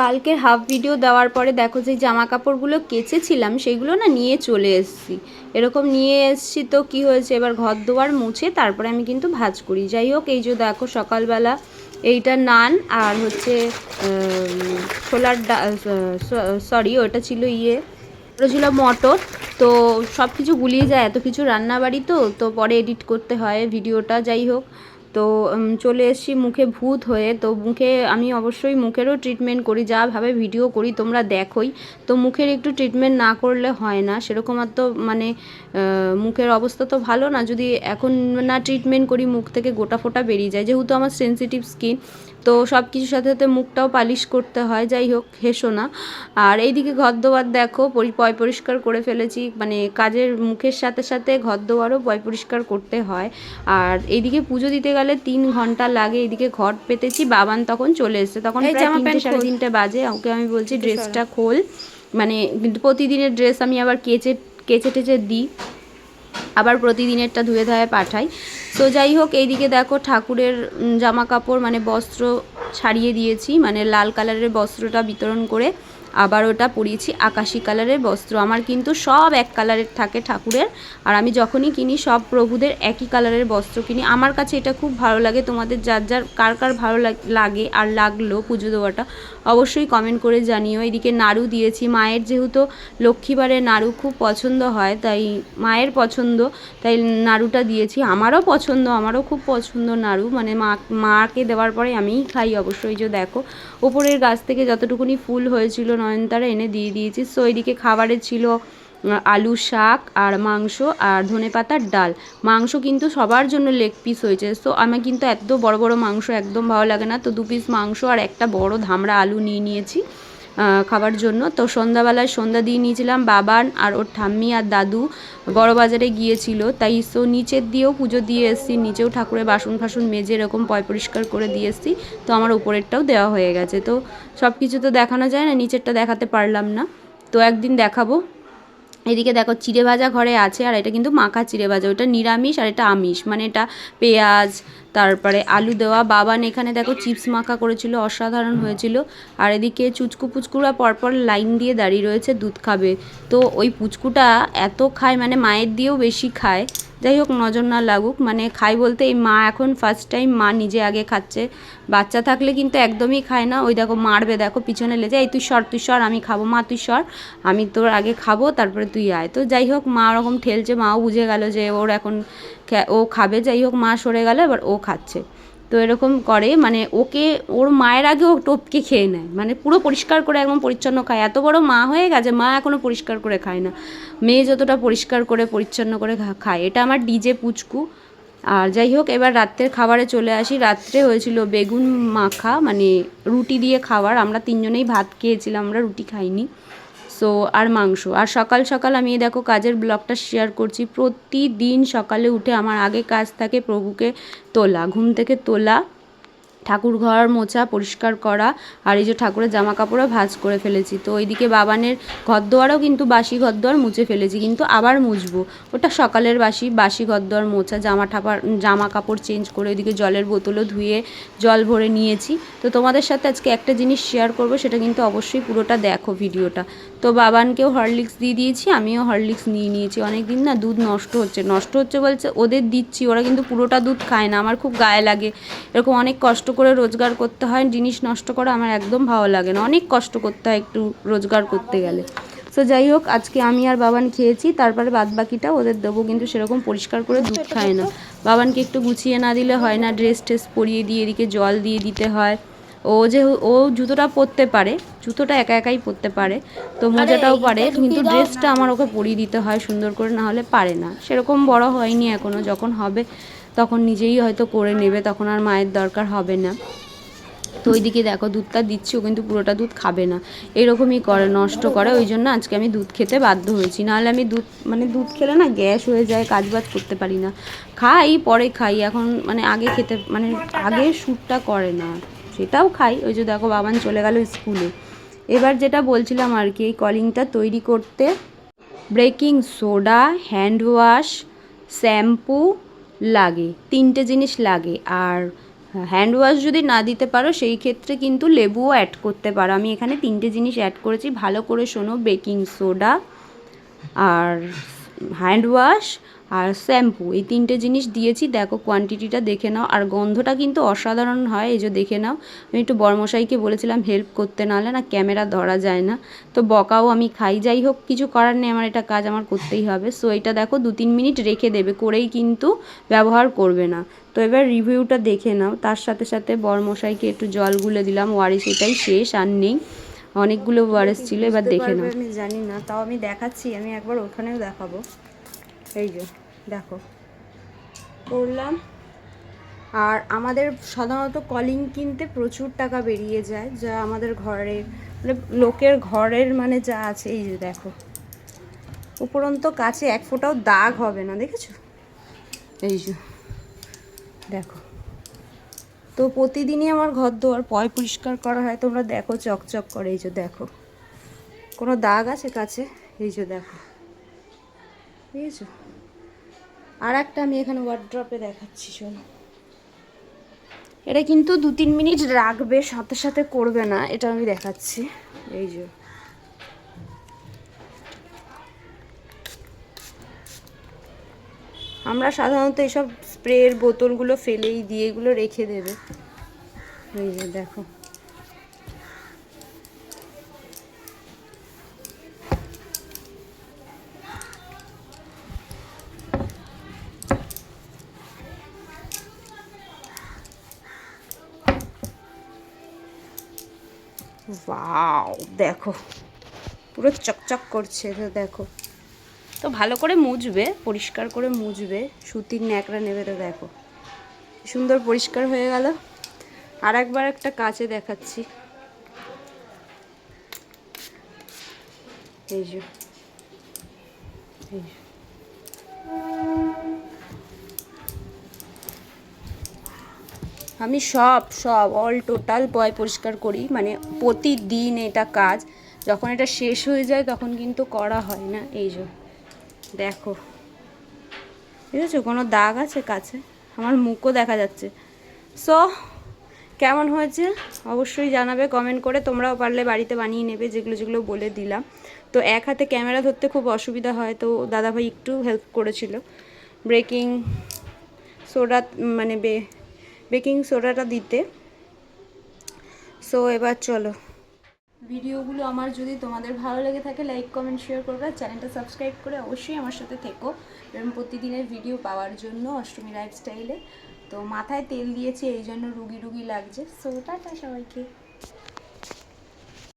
কালকের half video দেওয়ার পরে দেখো যে জামা কাপড়গুলো কেচেছিলাম সেইগুলো না নিয়ে চলে এসেছি। এরকম নিয়ে এসেছি তো কি হয়েছে? এবার ঘর দোয়ার মুছে তারপরে আমি কিন্তু ভাজ করি। যাই হোক, এই যে দেখো সকালবেলা এইটা নান আর হচ্ছে ছোলার সরি ওটা ছিল ইয়ে ওটা ছিল মটর। তো সব কিছু গুলিয়ে যায়, এত কিছু রান্নাবাড়ি তো তো পরে এডিট করতে হয় ভিডিওটা, যাই হোক। তো চলে এসছি মুখে ভূত হয়ে। তো মুখে আমি অবশ্যই মুখেরও ট্রিটমেন্ট করি যাভাবে ভিডিও করি, তোমরা দেখোই। তো মুখের একটু ট্রিটমেন্ট না করলে হয় না। সেরকম আর তো মানে মুখের অবস্থা তো ভালো না। যদি এখন না ট্রিটমেন্ট করি, মুখ থেকে গোটা ফোটা বেরিয়ে যায়। যেহেতু আমার সেন্সিটিভ স্কিন তো সব কিছুর সাথে সাথে মুখটাও পালিশ করতে হয় যাই হোক হেসো না। আর এইদিকে ঘর দোয়ার দেখো পয় পরিষ্কার করে ফেলেছি মানে কাজের মুখের সাথে সাথে ঘর দোয়ারও পয় পরিষ্কার করতে হয়। আর এইদিকে পুজো দিতে গেলে তিন ঘণ্টা লাগে এইদিকে ঘর পেতেছি বাবান তখন চলে এসেছে। তখন তিনটে সাড়ে তিনটে বাজে ওকে আমি বলছি ড্রেসটা খোল। মানে প্রতিদিনের ড্রেস আমি আবার কেচে কেচে টেচে দিই। আবার প্রতিদিনেরটা ধুয়ে ধুয়ে পাঠাই। তো যাই হোক এইদিকে দেখো ঠাকুরের জামা কাপড় মানে বস্ত্র ছাড়িয়ে দিয়েছি মানে লাল কালারের বস্ত্রটা বিতরণ করে আবার ওটা পরিয়েছি আকাশি কালারের বস্ত্র। আমার কিন্তু সব এক কালারের থাকে ঠাকুরের, আর আমি যখনই কিনি সব প্রভুদের একই কালারের বস্ত্র কিনি। আমার কাছে এটা খুব ভালো লাগে, তোমাদের যার যার, কার কার ভালো লাগে আর লাগল পুজো দেওয়াটা অবশ্যই কমেন্ট করে জানিও। এদিকে নাড়ু দিয়েছি, মায়ের যেহেতু লক্ষ্মীবারে নাড়ু খুব পছন্দ হয়, তাই মায়ের পছন্দ, তাই নাড়ুটা দিয়েছি। আমারও পছন্দ, আমারও খুব পছন্দ নাড়ু মানে মা, মাকে দেওয়ার পরে আমিই খাই অবশ্যই যে দেখো। ওপরের গাছ থেকে যতটুকুনি ফুল হয়েছিল নয়নতারা এনে দিয়ে দিয়েছি। সো এদিকে খাবারে ছিল আলু, শাক আর মাংস আর ধনে পাতার ডাল। মাংস কিন্তু সবার জন্য লেগ পিস হয়েছে। সো আমি কিন্তু এত বড় বড় মাংস একদম ভালো লাগে না। তো দু পিস মাংস আর একটা বড় ধামড়া আলু নিয়ে নিয়েছি খাবার জন্য। তো সন্ধ্যাবেলায় সন্ধ্যা দিয়ে নিয়েছিলাম বাবান আর ওর ঠাম্মি আর দাদু। বড় বাজারে গিয়েছিল, তাই সো নিচের দিয়েও পুজো দিয়ে এসেছি। নিচেও ঠাকুরের বাসন ফাসন মেজে এরকম পয় পরিষ্কার করে দিয়ে এসেছি। তো আমার উপরেরটাও দেওয়া হয়ে গেছে। তো সব কিছু তো দেখানো যায় না, নিচেরটা দেখাতে পারলাম না। তো একদিন দেখাবো। এদিকে দেখো চিড়ে ভাজা ঘরে আছে, আর এটা কিন্তু মাখা চিড়ে ভাজা। ওটা নিরামিষ আর এটা আমিষ। মানে এটা পেঁয়াজ তারপরে আলু দেওয়া। বাবান এখানে দেখো চিপস মাখা করেছিল, অসাধারণ হয়েছিল। আর এদিকে চুচকু পুচকুরা পরপর লাইন দিয়ে দাঁড়িয়ে রয়েছে, দুধ খাবে। তো ওই পুচকুটা এত খায় মানে মায়ের দিয়েও বেশি খায়। যাই হোক, নজর না লাগুক মানে খাই বলতে এই মা এখন ফার্স্ট টাইম মা নিজে আগে খাচ্ছে। বাচ্চা থাকলে কিন্তু একদমই খায় না। ওই দেখো মারবে, দেখো পিছনে লেজে, এই তুই সর তুই সর, আমি খাব, মা তুই সর, আমি তোর আগে খাব, তারপরে তুই আয়। তো যাই হোক, মা ওরকম ঠেলছে, মাও বুঝে গেল যে ওর এখন ও খাবে, যাই হোক, মা সরে গেল, এবার ও খাচ্ছে। তো এরকম করে মানে ওকে, ওর মায়ের আগে ও টপকে খেয়ে নেয়। মানে পুরো পরিষ্কার করে একদম পরিচ্ছন্ন খায়। এত বড় মা হয়ে গেছে, মা এখনও পরিষ্কার করে খায় না। মেয়ে যতটা পরিষ্কার করে, পরিচ্ছন্ন করে খায়। এটা আমার ডিজে পুচকু। আর যাই হোক, এবার রাত্রের খাবারে চলে আসি। রাত্রে হয়েছিল বেগুন মাখা মানে রুটি দিয়ে খাবার আমরা তিনজনেই ভাত খেয়েছিলাম, আমরা রুটি খাইনি। সো আর মাংস। আর সকাল সকাল আমি দেখো কাজের ব্লগটা শেয়ার করছি। প্রতিদিন সকালে উঠে আমার আগে কাজ থাকে প্রভুকে তোলা, ঘুম থেকে তোলা। ঠাকুর ঘর মোছা পরিষ্কার করা আর এই যে ঠাকুরের জামা কাপড়ও ভাজ করে ফেলেছি। তো ওইদিকে বাবানের ঘর ঘরদোয়ারও কিন্তু বাসি ঘর ঘরদোয়ার মুছে ফেলেছি, কিন্তু আবার মুছবো। ওটা সকালের বাসি বাসি ঘর ঘরদোয়ার মোছা, জামা ঠাপার জামা কাপড় চেঞ্জ করে ওইদিকে জলের বোতলও ধুয়ে জল ভরে নিয়েছি। তো তোমাদের সাথে আজকে একটা জিনিস শেয়ার করব, সেটা কিন্তু অবশ্যই পুরোটা দেখো ভিডিওটা। তো বাবানকেও হরলিক্স দিয়ে দিয়েছি, আমিও হরলিক্স নিয়ে নিয়েছি। অনেক দিন না দুধ নষ্ট হচ্ছে নষ্ট হচ্ছে বলছে ওদের দিচ্ছি, ওরা কিন্তু পুরোটা দুধ খায় না, আমার খুব গায়ে লাগে। এরকম অনেক কষ্ট করে রোজগার করতে হয় জিনিস নষ্ট করা আমার একদম ভালো লাগে না। অনেক কষ্ট করতে হয় একটু রোজগার করতে গেলে। তো যাই হোক আজকে আমি আর বাবান খেয়েছি তারপরে বাদ বাকিটা ওদের দেবো কিন্তু সেরকম পরিষ্কার করে দুধ খায় না। বাবানকে একটু গুছিয়ে না দিলে হয় না ড্রেস ট্রেস পরিয়ে দিয়ে এদিকে জল দিয়ে দিতে হয়। ও যে ও জুতোটা পরতে পারে জুতোটা একা একাই পরতে পারে তো মোজাটাও পারে কিন্তু ড্রেসটা আমার ওকে পরিয়ে দিতে হয় সুন্দর করে না হলে পারে না। সেরকম বড় হয়নি এখনও যখন হবে তখন নিজেই হয়তো করে নেবে, তখন আর মায়ের দরকার হবে না। তো ওইদিকে দেখো দুধটা দিচ্ছি, ও কিন্তু পুরোটা দুধ খাবে না। এরকমই করে, নষ্ট করে, ওই জন্য আজকে আমি দুধ খেতে বাধ্য হয়েছি। নাহলে আমি দুধ মানে দুধ খেলে না গ্যাস হয়ে যায় কাজ বাজ করতে পারি না। খাই, পরে খাই, এখন মানে আগে খেতে মানে আগে শ্যুটটা করে না। সেটাও খাই, ওই যে দেখো বাবান চলে গেল স্কুলে। এবার যেটা বলছিলাম আর কি, এই কলিংটা তৈরি করতে, breaking soda, hand wash, shampoo লাগে, তিনটে জিনিস লাগে। আর হ্যান্ড ওয়াশ যদি না দিতে পারো, সেই ক্ষেত্রে কিন্তু লেবুও অ্যাড করতে পারো। আমি এখানে তিনটে জিনিস অ্যাড করেছি। ভালো করে শোনো বেকিং সোডা আর হ্যান্ড ওয়াশ আর শ্যাম্পু এই তিনটে জিনিস দিয়েছি। দেখো কোয়ান্টিটিটা দেখে নাও। আর গন্ধটা কিন্তু অসাধারণ হয়, এই যে দেখে নাও। আমি একটু বর্মশাইকে বলেছিলাম হেল্প করতে নাহলে না ক্যামেরা ধরা যায় না। তো বকাও আমি খাই। যাই হোক, কিছু করার নেই, আমার এটা কাজ আমার করতেই হবে। সো এটা দেখো দু তিন মিনিট রেখে দেবে, করেই কিন্তু ব্যবহার করবে না। তো এবার রিভিউটা দেখে নাও। তার সাথে সাথে বরমশাইকে একটু জল গুলে দিলাম। ওয়ারিস এটাই শেষ, আর নেই। অনেকগুলো ওয়ারেস ছিল এবার দেখে নাও। আমি জানি না তাও আমি দেখাচ্ছি আমি একবার ওখানেও দেখাবো। এই যে দেখো। করলাম আর আমাদের সাধারণত কলিং কিনতে প্রচুর টাকা বেরিয়ে যায় যা আমাদের ঘরের মানে লোকের ঘরের মানে যা আছে এই যে দেখো। উপরন্ত কাছে এক ফোঁটাও দাগ হবে না দেখেছ? এই যে দেখো। তো প্রতিদিনই আমার ঘর দোয়ার পয় পরিষ্কার করা হয়, তোমরা দেখো চকচক করে, এই যে দেখো। কোনো দাগ আছে কাছে? এই যে দেখো। বুঝেছ আর একটা আমি এখানে ওয়ার্ড্রপে দেখাচ্ছি, শোনো। এটা কিন্তু দু তিন মিনিট রাখবে, সাথে সাথে করবে না, এটা আমি দেখাচ্ছি। এই যে। আমরা সাধারণত এইসব স্প্রের বোতলগুলো ফেলেই দিয়ে এগুলো রেখে দেবে। এই যে দেখো। দেখো। পুরো চকচক করছে দেখো। তো ভালো করে মুছবে পরিষ্কার করে মুছবে সুতির ন্যাকড়া নেবে তো দেখো। সুন্দর পরিষ্কার হয়ে গেল। আর একবার একটা কাছে দেখাচ্ছি। এই যে। আমি সব সব অল টোটাল পয় পরিষ্কার করি। মানে প্রতিদিন এটা কাজ। যখন এটা শেষ হয়ে যায়, তখন কিন্তু করা হয় না। এই যে। দেখো। বুঝেছ কোনো দাগ আছে কাছে? আমার মুখও দেখা যাচ্ছে। সো কেমন হয়েছে? অবশ্যই জানাবে কমেন্ট করে। তোমরাও পারলে বাড়িতে বানিয়ে নেবে, যেগুলো যেগুলো বলে দিলাম। তো এক হাতে ক্যামেরা ধরতে খুব অসুবিধা হয়, তো দাদাভাই একটু হেল্প করেছিল। ব্রেকিং সোডা মানে বে বেকিং সোডাটা দিতে। সো এবার চলো। ভিডিওগুলো আমার যদি তোমাদের ভালো লেগে থাকে লাইক কমেন্ট শেয়ার করবে। চ্যানেলটা সাবস্ক্রাইব করে অবশ্যই আমার সাথে থেকো। এরকম প্রতিদিনের ভিডিও পাওয়ার জন্য অষ্টমী লাইফস্টাইলে তো মাথায় তেল দিয়েছি, এই জন্য রুগী রুগী লাগছে। সো টাটা সবাইকে।